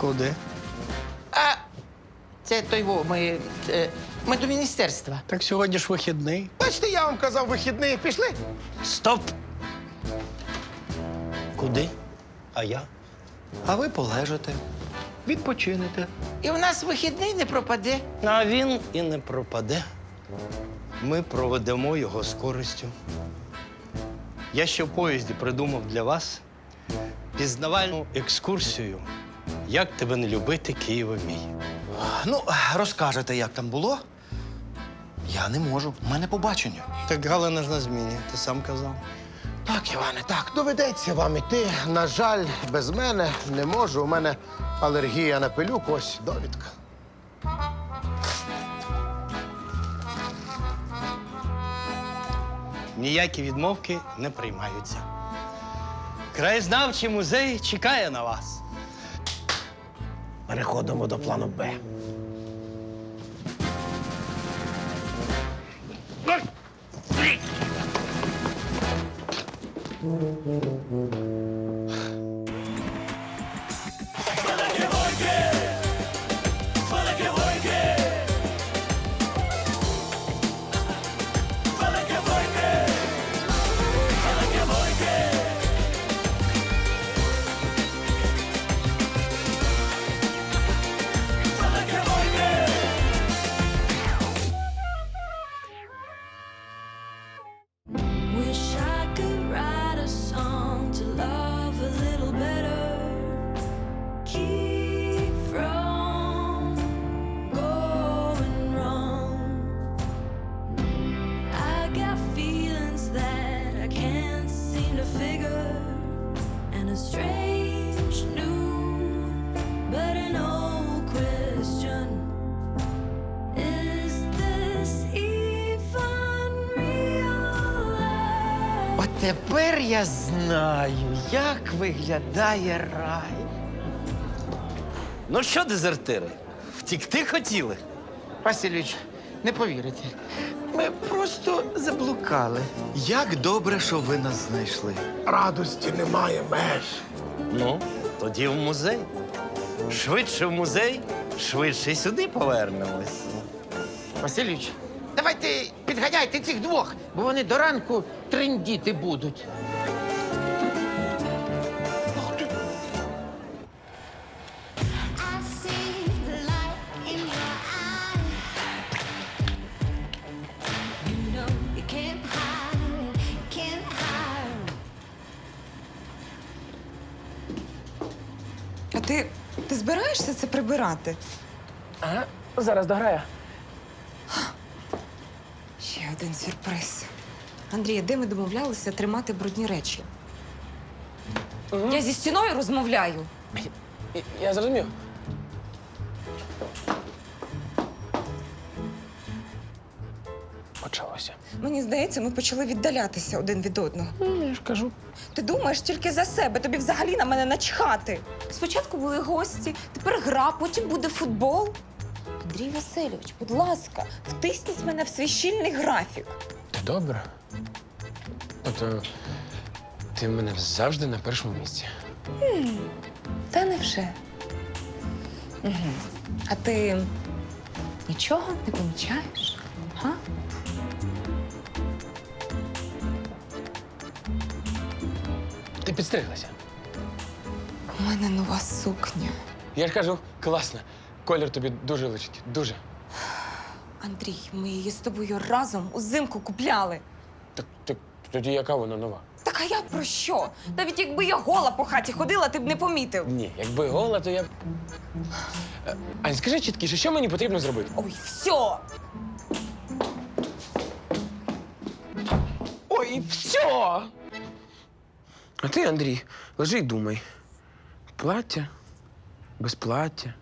Куди? А це той во, ми, е, ми до міністерства. Так сьогодні ж вихідний. Бачите, я вам казав вихідний. Пішли. Стоп! Куди? А я? А ви полежите, відпочинете. І в нас вихідний не пропаде. А він і не пропаде. Ми проведемо його з користю. Я ще в поїзді придумав для вас пізнавальну екскурсію. Як тебе не любити, Києва мій. Ну, розкажете, як там було? Я не можу. У мене побачення. Так Галина ж на зміні, ти сам казав. Так, Іване, так, доведеться вам іти. На жаль, без мене не можу. У мене алергія на пилюк, ось довідка. Ніякі відмовки не приймаються. Краєзнавчий музей чекає на вас. Переходимо до плану Б. тепер я знаю, як виглядає рай. Ну що, дезертири? Втікти хотіли? Васильович, не повірите. Ми просто заблукали. Як добре, що ви нас знайшли. Радості немає меж. Ну, тоді в музей. Швидше в музей, швидше й сюди повернемось. Васильович, давайте підганяйте цих двох, бо вони до ранку трендіти будуть. А ти, ти збираєшся це прибирати? Ага, зараз дограю. Ще один сюрприз. Андрія, де ми домовлялися тримати брудні речі? Я зі стіною розмовляю. Я- Я зрозумів. Почалося. Мені здається, ми почали віддалятися один від одного. Ну, я ж кажу. Ти думаєш тільки за себе, тобі взагалі на мене начхати. Спочатку були гості, тепер гра, потім буде футбол. Андрій Васильович, будь ласка, втисніть мене в свій щільний графік. Добре? Тобто, ти в мене завжди на першому місці. Та невже. Угу. А ти нічого не помічаєш? Га? Ти підстриглася. У мене нова сукня. Я ж кажу, класно. Колір тобі дуже личить. Дуже. Андрій, ми її з тобою разом узимку купляли. Так, так тоді яка вона нова? Так а я про що? Навіть якби я гола по хаті ходила, ти б не помітив. Ні, якби гола, то я. б- Е, Ань, скажи чіткіше, що мені потрібно зробити? Ой, все! Ой, все! А ти, Андрій, лежи й думай. Плаття, без плаття.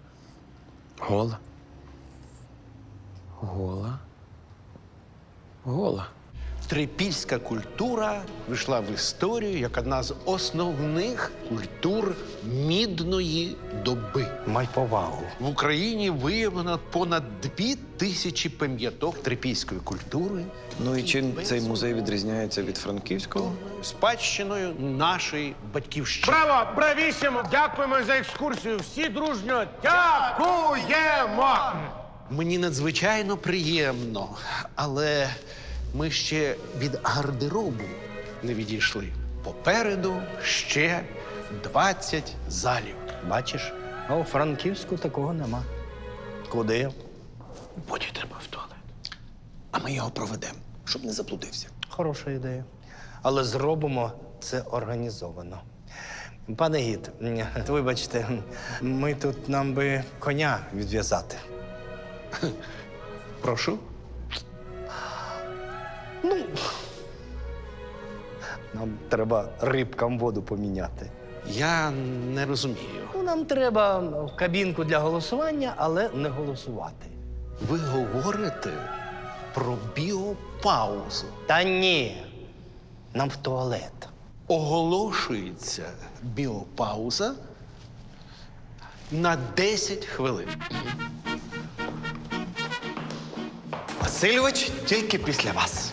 Гола. Гола. Гола. Трипільська культура вийшла в історію як одна з основних культур мідної доби. Май повагу. В Україні виявлено понад дві тисячі пам'яток трипільської культури, Ну і чим цей музей відрізняється від франківського? спадщиною нашої батьківщини. Браво! Бравісімо! Дякуємо за екскурсію. Всі дружньо дякуємо! Мені надзвичайно приємно, але ми ще від гардеробу не відійшли. Попереду ще 20 залів. Бачиш? А у Франківську такого нема. Куди? Боді треба в туалет. А ми його проведемо, щоб не заблудився. Хороша ідея. Але зробимо це організовано. Пане гід, вибачте, ми тут нам би коня відв'язати. Прошу. Нам треба рибкам воду поміняти. Я не розумію. Ну, нам треба в кабінку для голосування, але не голосувати. Ви говорите про біопаузу. Та ні. Нам в туалет. Оголошується біопауза на 10 хвилин. Васильович тільки після вас.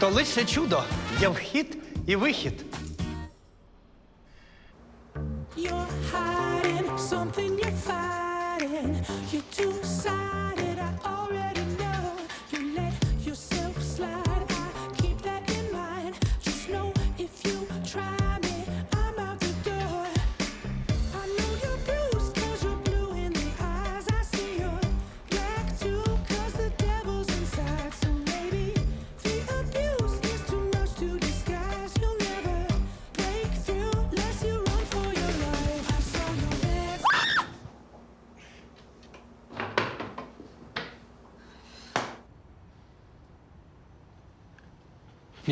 Столичне чудо. Є вхід і вихід.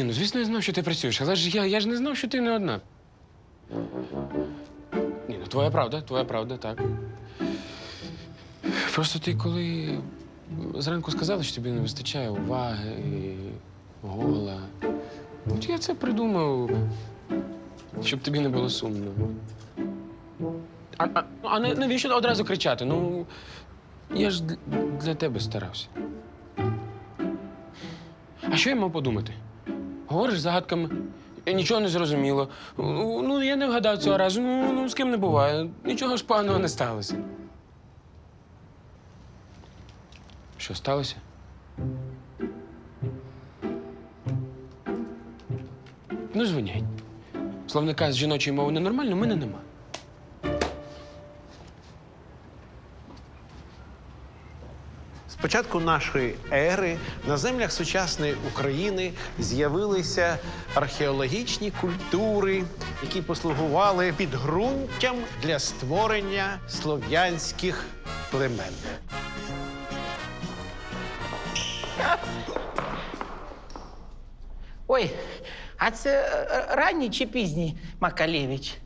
Ну звісно, я знав, що ти працюєш, але ж я, я ж не знав, що ти не одна. Ні, ну твоя правда, твоя правда, так. Просто ти коли зранку сказала, що тобі не вистачає уваги, і гола. Я це придумав, щоб тобі не було сумно. А, а, а на- навіщо одразу кричати? Ну, я ж для тебе старався. А що я мав подумати? Говориш загадками, нічого не зрозуміло. Ну, я не вгадав цього разу. Ну, ну, з ким не буває. Нічого ж поганого не сталося. Що сталося? Ну, дзвонять. Словника з жіночої мови ненормально, в мене нема. З початку нашої ери на землях сучасної України з'явилися археологічні культури, які послугували підґрунтям для створення слов'янських племен. Ой, а це е, ранній чи пізній Макалєвич?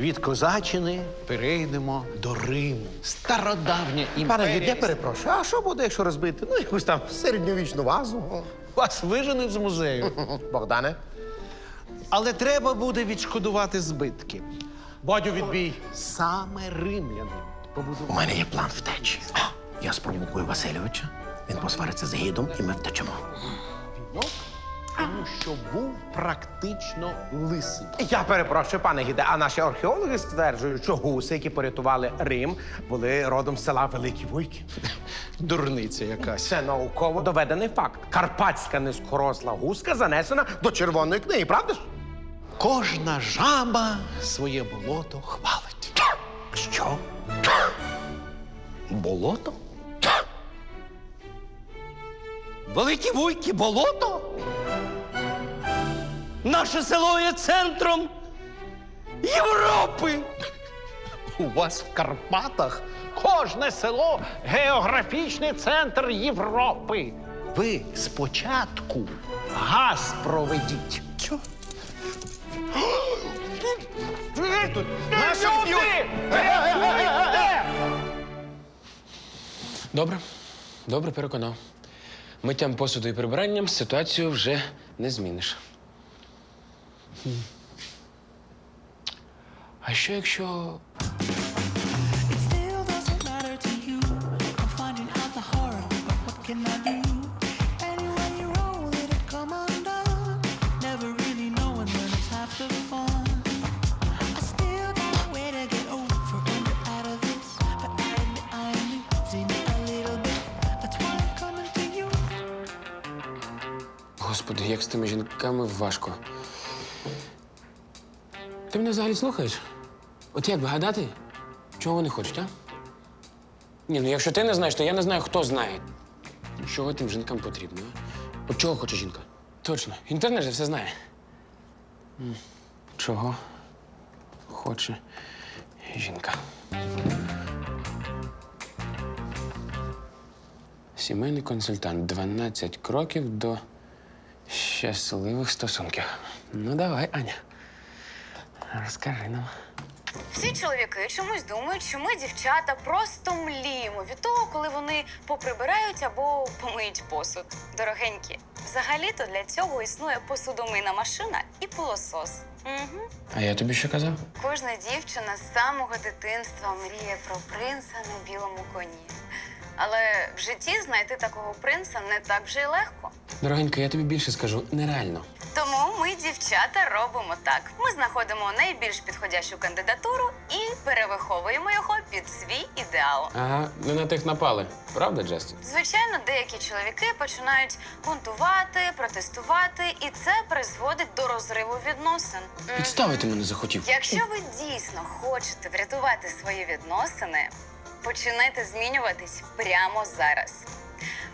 Від козачини перейдемо до Риму. Стародавня імперія. Пане гід, я перепрошую, а що буде, якщо розбити? Ну, якусь там середньовічну вазу. Вас виженуть з музею. Богдане. Але треба буде відшкодувати збитки. Бодю відбій. Саме римляни У мене є план втечі. Я спровокую Васильовича. Він посвариться з гідом, і ми втечемо. Тому що був практично лисий. Я перепрошую, пане гіде, а наші археологи стверджують, що гуси, які порятували Рим, були родом з села Великі Вуйки. Дурниця якась. Це науково доведений факт. Карпатська низькоросла гуска занесена до червоної книги, правда ж? Кожна жаба своє болото хвалить. Що? Болото? Великі вуйки болото. Наше село є центром Європи. У вас в Карпатах кожне село географічний центр Європи. Ви спочатку газ проведіть. Чо? Тут наших! Добре, добре переконав. Миттям посуду і прибиранням ситуацію вже не зміниш. А що якщо. Господи, як з тими жінками важко. Ти мене взагалі слухаєш? От як вигадати, чого вони хочуть, а? Ні, ну якщо ти не знаєш, то я не знаю, хто знає. Чого тим жінкам потрібно, а? От чого хоче жінка? Точно. Інтернет же все знає. Чого хоче жінка? Сімейний консультант. 12 кроків до щасливих стосунків. Ну, давай, Аня. Розкажи нам. Всі чоловіки чомусь думають, що ми, дівчата, просто мліємо від того, коли вони поприбирають або помиють посуд. Дорогенькі, взагалі-то для цього існує посудомийна машина і пилосос. Угу. А я тобі що казав? Кожна дівчина з самого дитинства мріє про принца на білому коні. Але в житті знайти такого принца не так вже й легко. Дорогенька, я тобі більше скажу, нереально. Тому ми, дівчата, робимо так: ми знаходимо найбільш підходящу кандидатуру і перевиховуємо його під свій ідеал. Ага, не на тих напали. Правда, Джастін? Звичайно, деякі чоловіки починають бунтувати, протестувати, і це призводить до розриву відносин. Підставити мене захотів. Якщо ви дійсно хочете врятувати свої відносини, починайте змінюватись прямо зараз.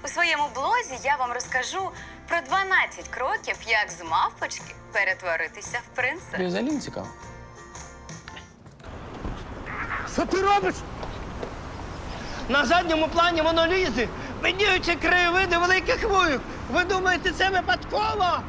У своєму блозі я вам розкажу про 12 кроків, як з мавпочки перетворитися в принца. Тобі взагалі не цікаво. Що ти робиш? На задньому плані воно лізе. Видніються краєвиди великих вуйок. Ви думаєте, це випадково?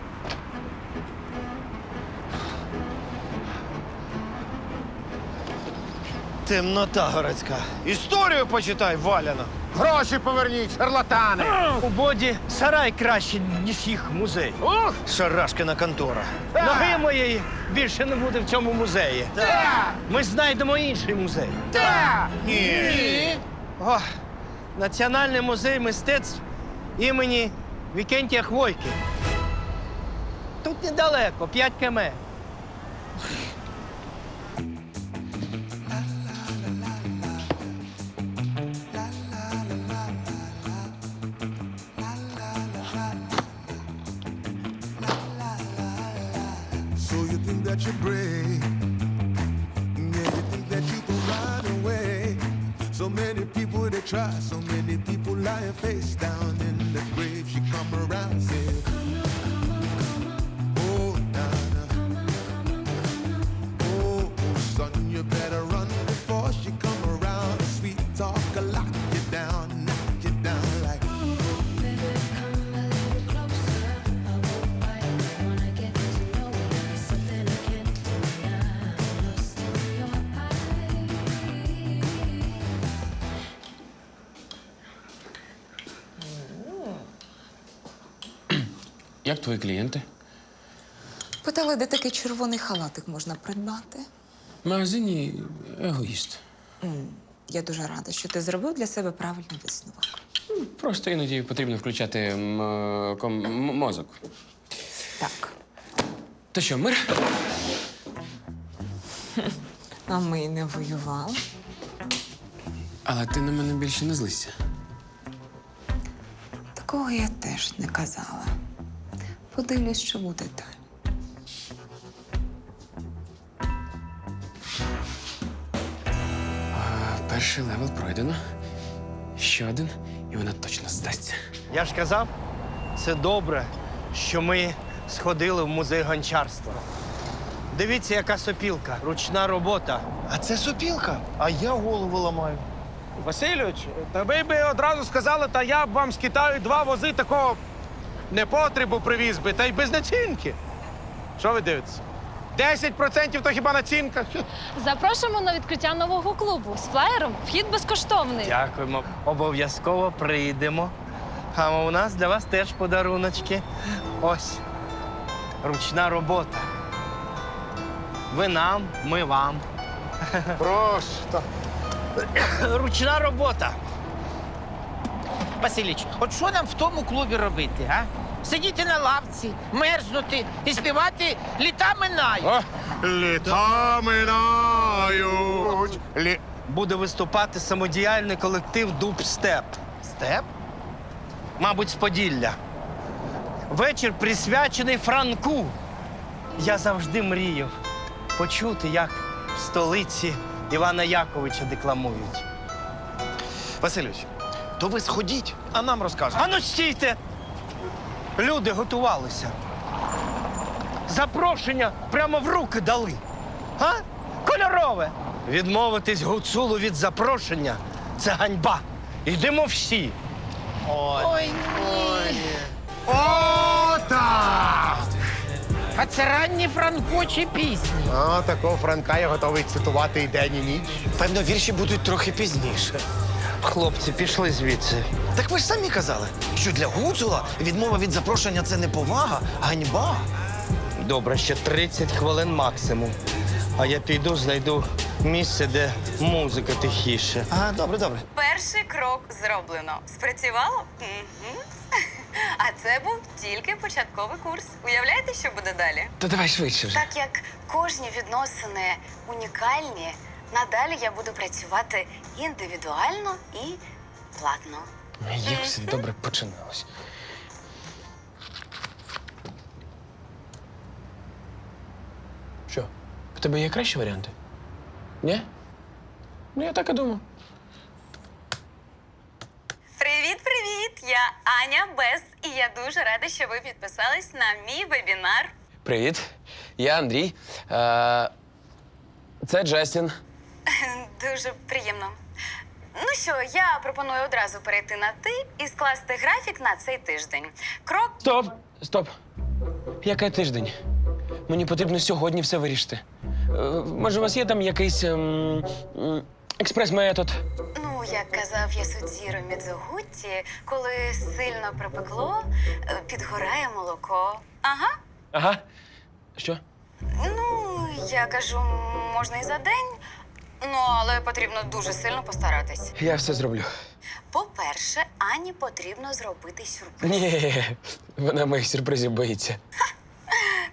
Темнота городська. Історію почитай, Валяна. Гроші поверніть, шарлатани. У боді сарай краще, ніж їх музей. Ух! Шарашкина контора. Ноги моєї більше не буде в цьому музеї. Ми знайдемо інший музей. Ні. О, Національний музей мистецтв імені Вікентія Хвойки. Тут недалеко, 5 км. That you're brave? Yeah, you think that you can run away? So many people they try, so many people lying face down Як твої клієнти? Питали, де такий червоний халатик можна придбати. В магазині егоїст. М, Я дуже рада, що ти зробив для себе правильний висновок. Просто іноді потрібно включати м, е, ком- м- мозок. Так. То що, мир? А ми й не воювали. Але ти на мене більше не злися. Такого я теж не казала. Подивлюсь, що буде далі. Перший левел пройдено. Ще один, і вона точно здасться. Я ж казав, це добре, що ми сходили в музей гончарства. Дивіться, яка сопілка, ручна робота. А це сопілка, а я голову ламаю. Васильович, та ви би одразу сказали, та я б вам з Китаю два вози такого непотребу привіз би, та й без націнки. Що ви дивитесь? 10% то хіба націнка? Запрошуємо на відкриття нового клубу з флаєром. Вхід безкоштовний. Дякуємо. Обов'язково прийдемо. А у нас для вас теж подаруночки. Ось. Ручна робота. Ви нам, ми вам. Просто. Ручна робота. Василіч, от що нам в тому клубі робити, а? Сидіти на лавці, мерзнути і співати літа минають. Літа минають. Лі... Буде виступати самодіяльний колектив Дубстеп. Степ? Мабуть, з Поділля. Вечір присвячений Франку. Я завжди мріяв почути, як в столиці Івана Яковича декламують. Васильович, то ви сходіть, а нам розкажете. Ану стійте! Люди готувалися. Запрошення прямо в руки дали. А? Кольорове. Відмовитись гуцулу від запрошення це ганьба. Йдемо всі. Ой, ні. О, так! А це ранні франкочі пісні. А, такого Франка я готовий цитувати і день, і ніч. Певно, вірші будуть трохи пізніше. Хлопці, пішли звідси. Так ви ж самі казали, що для Гуцула відмова від запрошення це не повага, а ганьба. Добре, ще 30 хвилин максимум. А я піду, знайду місце, де музика тихіше. А, добре, добре. Перший крок зроблено. Спрацювало? Угу. А це був тільки початковий курс. Уявляєте, що буде далі? Та давай швидше вже. Так як кожні відносини унікальні, надалі я буду працювати індивідуально і платно. Як все добре починалось. Що? В тебе є кращі варіанти? Ні? Ну, я так і думав. Привіт, привіт! Я Аня Бес, і я дуже рада, що ви підписались на мій вебінар. Привіт, я Андрій. Е, це Джастін. Дуже приємно. Ну що, я пропоную одразу перейти на ти і скласти графік на цей тиждень. Крок Стоп! Стоп! Який тиждень? Мені потрібно сьогодні все вирішити. Е, може, у вас є там якийсь ем, м, експрес-метод? Ну, як казав Ясудзіро Мідзогутті, коли сильно припекло, е, підгорає молоко. Ага. Ага. Що? Ну, я кажу, можна і за день, ну але потрібно дуже сильно постаратись. Я все зроблю. По-перше, Ані потрібно зробити сюрприз. Ні, вона моїх сюрпризів боїться.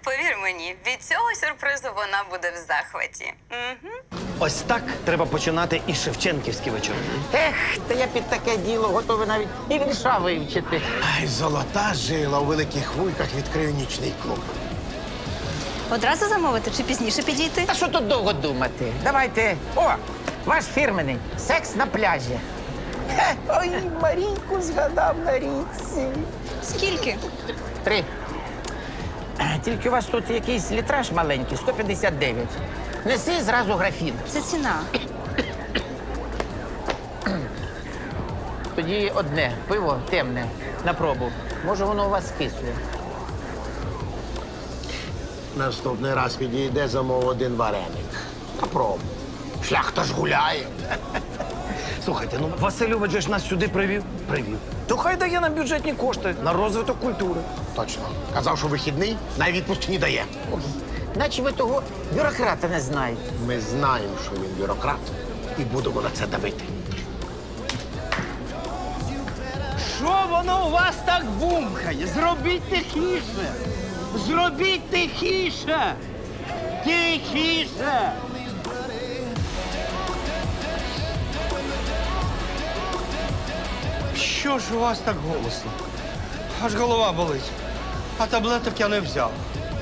Повір мені, від цього сюрпризу вона буде в захваті. Угу. Ось так треба починати і шевченківські вечори. Ех, та я під таке діло готовий навіть і вірша вивчити. Ай, золота жила у великих вуйках відкрив нічний клуб. Одразу замовити чи пізніше підійти? Та що тут довго думати? Давайте. О, ваш фірменний секс на пляжі. Хе, ой, Марійку згадав на річці. Скільки? Три. Тільки у вас тут якийсь літраж маленький, 159. Неси зразу графін. Це ціна. Тоді одне пиво темне на пробу. Може, воно у вас кисле. Наступний раз підійде замов один вареник. На пробу. Шляхта ж гуляє. Слухайте, ну Васильович же ж нас сюди привів. Привів. То хай дає нам бюджетні кошти на розвиток культури. Точно. Казав, що вихідний, навіть відпустки не дає. Наче ви того бюрократа не знаєте. Ми знаємо, що він бюрократ, і будемо на це давити. Що воно у вас так бумкає? Зробіть тихіше! Зробіть тихіше! Тихіше! Що ж у вас так голосно? Аж голова болить. А таблеток я не взяв.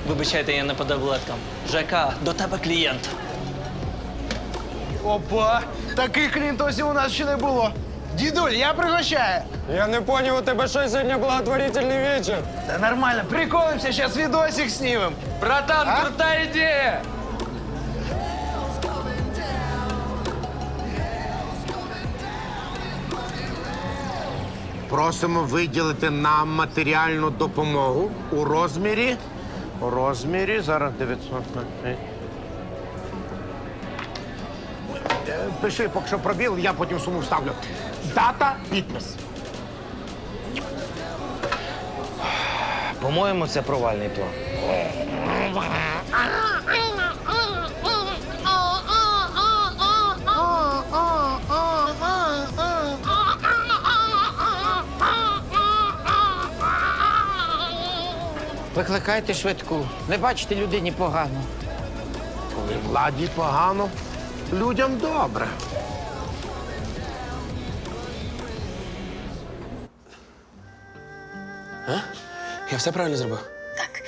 Вибачайте, я не по таблеткам. Жека, до тебе клієнт. Опа! Таких клієнтосів у нас ще не було. Дідуль, я пригощаю. Я не поняв, у тебе що сьогодні благотворительний вечір. Да нормально, приколимся, сейчас видосик снимем. Братан, крутая идея! Просимо виділити нам матеріальну допомогу у розмірі У розмірі зараз 900. Пиши, поки що пробіл, я потім суму вставлю. Дата, підпис. По-моєму, це провальний план. Викликайте швидку. Не бачите людині погано. Коли владі погано, людям добре. Я все правильно зробив? Так,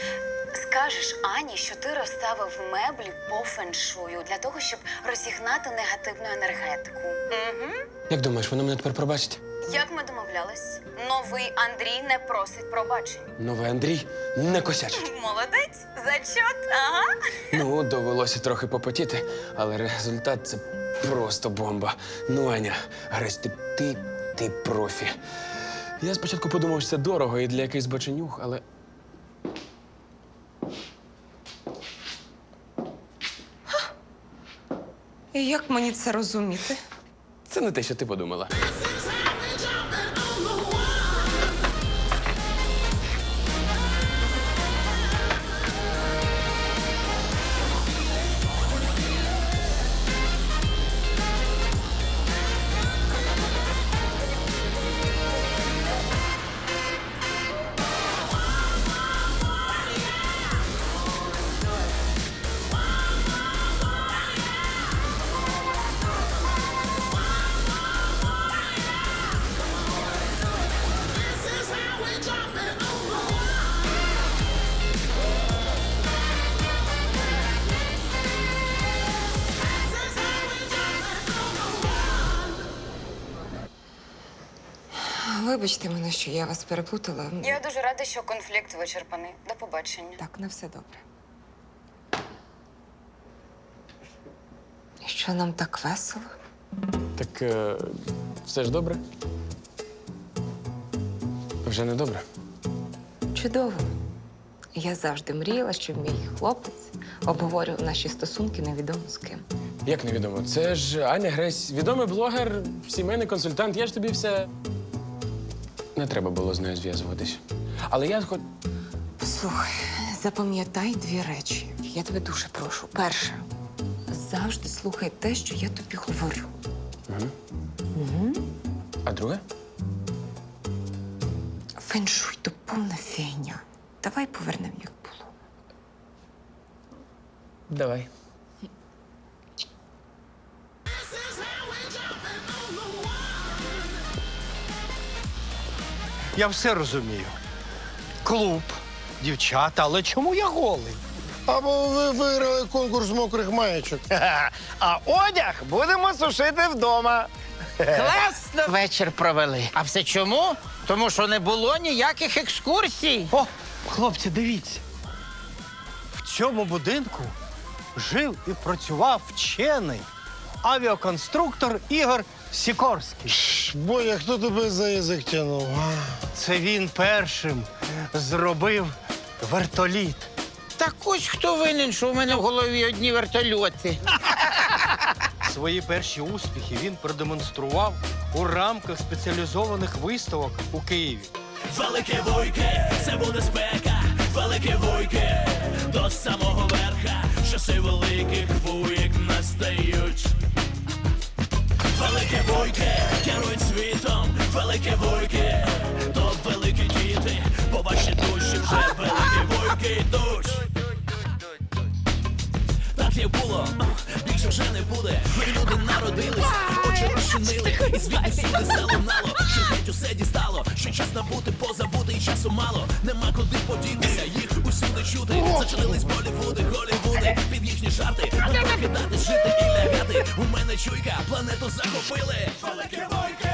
скажеш Ані, що ти розставив меблі по феншую для того, щоб розігнати негативну енергетику. Угу. Як думаєш, вона мене тепер пробачить? Як ми домовлялись, новий Андрій не просить пробачення. Новий Андрій не косячить. Молодець, зачот, ага. Ну, довелося трохи попотіти, але результат це просто бомба. Ну, Аня, Гресь, ти, ти, ти профі. Я спочатку подумав, що це дорого і для якихось боченюх, але. І як мені це розуміти? Це не те, що ти подумала. Вибачте мене, що я вас переплутала. Я дуже рада, що конфлікт вичерпаний. До побачення. Так, на все добре. І Що нам так весело? Так е, все ж добре? Вже не добре. Чудово. Я завжди мріяла, щоб мій хлопець обговорював наші стосунки невідомо з ким. Як невідомо? Це ж Аня Гресь, відомий блогер, сімейний консультант. Я ж тобі все. Не треба було з нею зв'язуватись. Але я хоч. Послухай, запам'ятай дві речі. Я тебе дуже прошу. Перше, завжди слухай те, що я тобі говорю. Угу. Угу. А друге? Феншуй то повна фігня. Давай повернемо, як було. Давай. Я все розумію. Клуб, дівчата, але чому я голий? Або ви виграли конкурс мокрих маєчок. А одяг будемо сушити вдома. Класно вечір провели. А все чому? Тому що не було ніяких екскурсій. О, хлопці, дивіться. В цьому будинку жив і працював вчений авіаконструктор Ігор Сікорський. Боя, хто тебе за язик тянув? Це він першим зробив вертоліт. Так ось хто винен, що в мене в голові одні вертольоти. Свої перші успіхи він продемонстрував у рамках спеціалізованих виставок у Києві. Велике вуйки, це буде спека, велике вуйки, до самого верха, часи великих вуйк настають. Велике войке, керують світом, велике вуйки, то великі діти, по ваші душі вже великі вуйки йдуть. Так і було, більше вже не буде. Ми люди народились, очі розчинили, і звідти всюди залунало, що геть усе дістало, що час набути, позабути, і часу мало. Нема куди подітися, їх усюди чути. Зачинились Болівуди, Голівуди, під їхні жарти. Не покидати, жити і лягати. У мене чуйка, планету захопили. Велике войки!